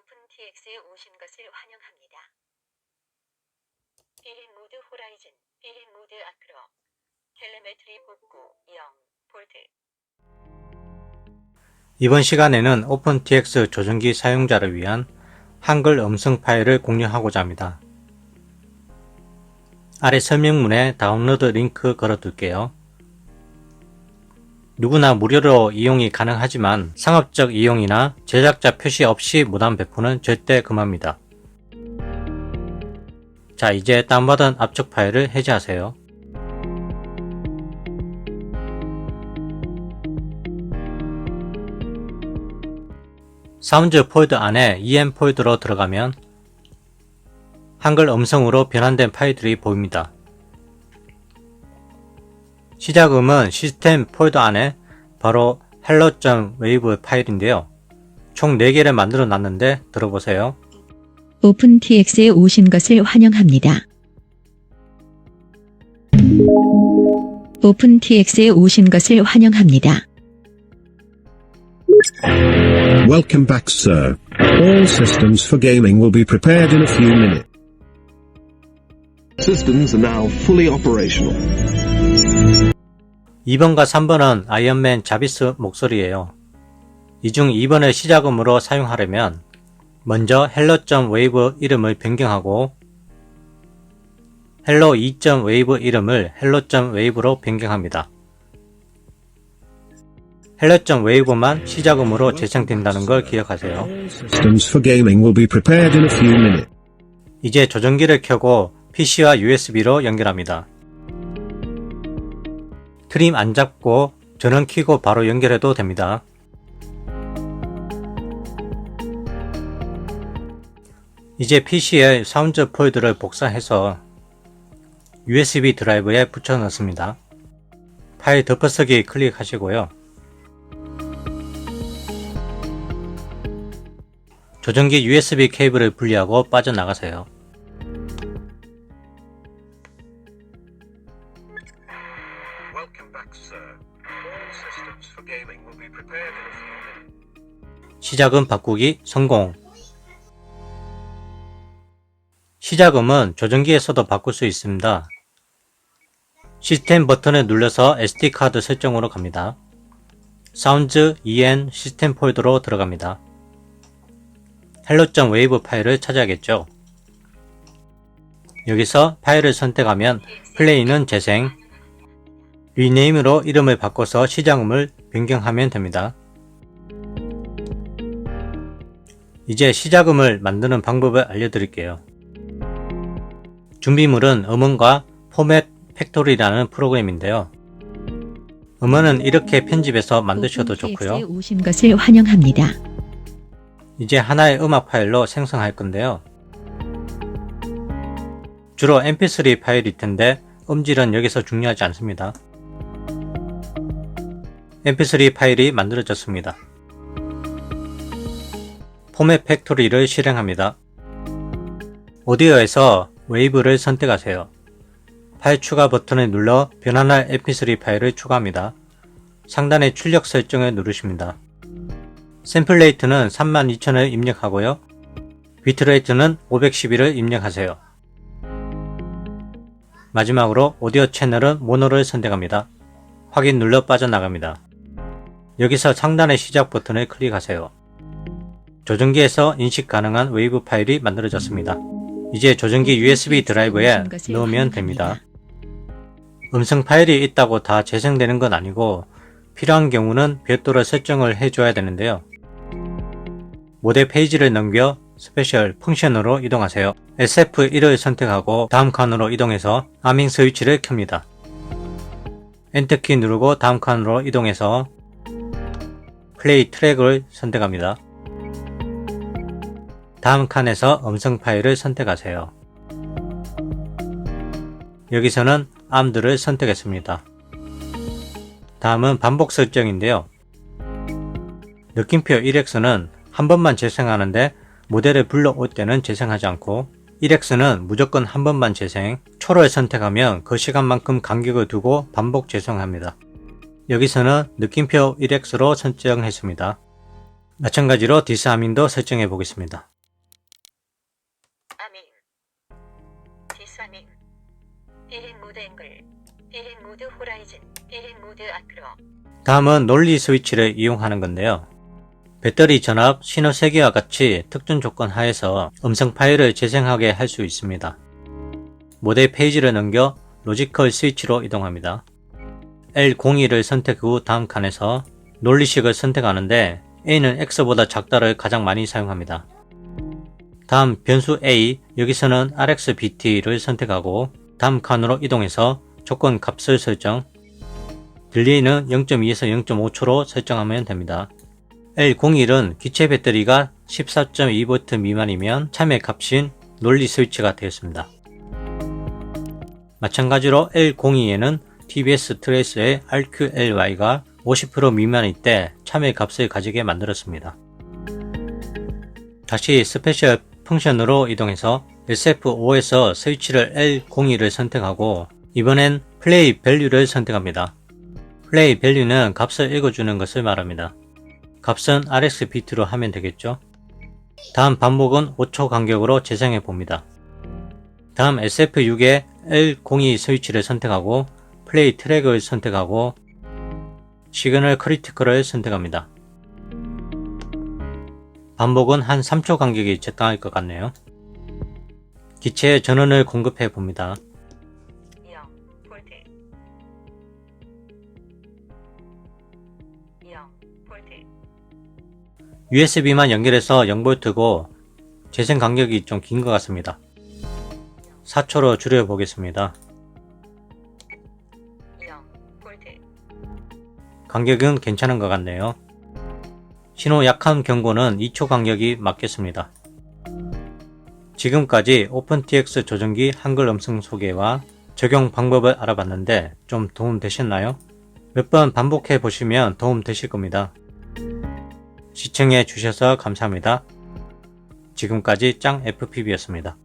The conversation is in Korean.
OpenTX에 오신 것을 환영합니다. 비행 모드 호라이즌, 비행 모드 앞으로, 텔레메트리 복구 0, 볼트. 이번 시간에는 오픈TX 조정기 사용자를 위한 한글 음성 파일을 공유하고자 합니다. 아래 설명문에 다운로드 링크 걸어둘게요. 누구나 무료로 이용이 가능하지만 상업적 이용이나 제작자 표시 없이 무단 배포는 절대 금합니다. 자, 이제 다운받은 압축 파일을 해제하세요. 사운드 폴더 안에 EM 폴더로 들어가면 한글 음성으로 변환된 파일들이 보입니다. 시작음은 시스템 폴더 안에 바로 hello.wave 파일인데요. 총 4개를 만들어 놨는데 들어보세요. 오픈TX에 오신 것을 환영합니다. 오픈TX에 오신 것을 환영합니다. Welcome back, sir. All systems for gaming will be prepared in a few minutes. Systems are now fully operational. 2번과 3번은 아이언맨 자비스 목소리예요. 이 중 2번을 시작음으로 사용하려면 먼저 hello.wave 이름을 변경하고 hello 2.wave 이름을 hello.wave로 변경합니다. hello.wave만 시작음으로 재생된다는 걸 기억하세요. 이제 조정기를 켜고 PC와 USB로 연결합니다. 트림 안 잡고 전원 켜고 바로 연결해도 됩니다. 이제 PC에 사운드 폴드를 복사해서 USB 드라이브에 붙여 넣습니다. 파일 덮어쓰기 클릭하시고요. 조정기 USB 케이블을 분리하고 빠져나가세요. 시작음 바꾸기 성공. 시작음은 조정기에서도 바꿀 수 있습니다. 시스템 버튼을 눌러서 SD카드 설정으로 갑니다. 사운드 EN 시스템 폴더로 들어갑니다. hello.wave 파일을 찾아야겠죠. 여기서 파일을 선택하면 플레이는 재생, 리네임으로 이름을 바꿔서 시작음을 변경하면 됩니다. 이제 시작음을 만드는 방법을 알려드릴게요. 준비물은 음원과 포맷 팩토리라는 프로그램인데요. 음원은 이렇게 편집해서 만드셔도 좋고요. 오신 것을 환영합니다. 이제 하나의 음악 파일로 생성할 건데요. 주로 mp3 파일일 텐데 음질은 여기서 중요하지 않습니다. mp3 파일이 만들어졌습니다. 포맷 팩토리를 실행합니다. 오디오에서 웨이브를 선택하세요. 파일 추가 버튼을 눌러 변환할 mp3 파일을 추가합니다. 상단의 출력 설정을 누르십니다. 샘플 레이트는 32,000을 입력하고요. 비트레이트는 512를 입력하세요. 마지막으로 오디오 채널은 모노를 선택합니다. 확인 눌러 빠져나갑니다. 여기서 상단의 시작 버튼을 클릭하세요. 조정기에서 인식 가능한 웨이브 파일이 만들어졌습니다. 이제 조정기 USB 드라이브에 넣으면 됩니다. 음성 파일이 있다고 다 재생되는 건 아니고 필요한 경우는 별도로 설정을 해줘야 되는데요. 모델 페이지를 넘겨 스페셜 펑션으로 이동하세요. SF1을 선택하고 다음 칸으로 이동해서 아밍 스위치를 켭니다. 엔터키 누르고 다음 칸으로 이동해서 플레이 트랙을 선택합니다. 다음 칸에서 음성 파일을 선택하세요. 여기서는 암드를 선택했습니다. 다음은 반복 설정인데요. 느낌표 1x는 한 번만 재생하는데 모델을 불러올 때는 재생하지 않고 1x는 무조건 한 번만 재생, 초를 선택하면 그 시간만큼 간격을 두고 반복 재생합니다. 여기서는 느낌표 1x로 설정했습니다. 마찬가지로 디스하밍도 설정해 보겠습니다. 아멘. 디스아멘. 비행 모드 앵글. 비행 모드 호라이즌. 비행 모드 아크로. 다음은 논리 스위치를 이용하는 건데요. 배터리 전압, 신호 3개와 같이 특정 조건 하에서 음성 파일을 재생하게 할 수 있습니다. 모델 페이지를 넘겨 로지컬 스위치로 이동합니다. L02를 선택 후 다음 칸에서 논리식을 선택하는데 A는 X보다 작다를 가장 많이 사용합니다. 다음 변수 A, 여기서는 RxBT를 선택하고 다음 칸으로 이동해서 조건 값을 설정, 딜레이는 0.2에서 0.5초로 설정하면 됩니다. L01은 기체 배터리가 14.2V 미만이면 참여 값인 논리 스위치가 되었습니다. 마찬가지로 L02에는 TBS 트레이스의 RQLY가 50% 미만일 때 참여 값을 가지게 만들었습니다. 다시 스페셜 펑션으로 이동해서 SF5에서 스위치를 L02를 선택하고 이번엔 플레이 밸류를 선택합니다. 플레이 밸류는 값을 읽어주는 것을 말합니다. 값은 RxBt로 하면 되겠죠. 다음 반복은 5초 간격으로 재생해 봅니다. 다음 SF6에 L02 스위치를 선택하고 플레이 트랙을 선택하고 시그널 크리티컬을 선택합니다. 반복은 한 3초 간격이 적당할 것 같네요. 기체에 전원을 공급해 봅니다. 0 볼트 0 볼트 USB만 연결해서 0V고 재생 간격이 좀 긴 것 같습니다. 4초로 줄여 보겠습니다. 0 볼트 간격은 괜찮은 것 같네요. 신호 약한 경고는 2초 간격이 맞겠습니다. 지금까지 오픈TX 조정기 한글 음성 소개와 적용 방법을 알아봤는데 좀 도움 되셨나요? 몇 번 반복해 보시면 도움 되실 겁니다. 시청해 주셔서 감사합니다. 지금까지 짱 FPB였습니다.